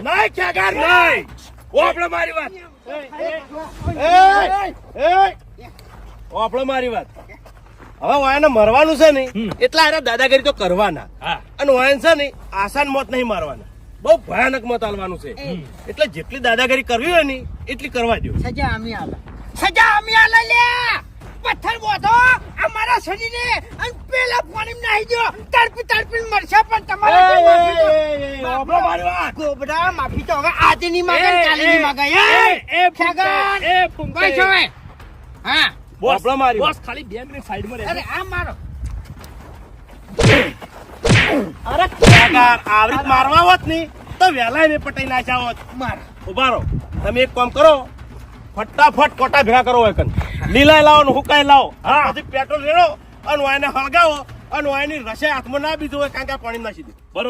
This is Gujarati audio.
એ ખેગાર નહીં ઓપડો મારી વાત. ઓપડો મારી વાત. હવે વાયને મરવાનું છે ને એટલા અરે દાદાગીરી તો કરવાના. અને વાયન છે ને આસાન મોત નહીં મારવાના. બહુ ભયાનક મોત આલવાનું છે. એટલે જેટલી દાદાગીરી કરવી હોય ને એટલી કરવા દો સજા અમે આલે. સજા અમે આલે લે. પથ્થર બોધો અમારા શરીરે. અને પેલા પાણી નાહી દો તડપી તડપી મરશે પણ તમારા કોઈ માફી તો- હવે આજે ની માગે કાલે ની માગે. એ ફગન એ ફૂંકે. છો હા? બોસ, મારી બોસ ખાલી બે મિનિટ સાઈડમાં રહે અરે આ મારો. અરે ખેગાર આવી મારવા હોતની તો વેલા ને પટાઈ નાખ્યા હોત. માર. ઊભા રહો. તમે એક કામ કરો ફટાફટ કોટા ભેગા કરો એકન લીલા લાવો ને હુકાય લાવો. હા. પછી પેટ્રોલ રેડો અને વાયને હળગાવો અને વાયની રસે હાથમાં ના બીજું હોય કારણ કે પાણી નાખી દો બરોબર.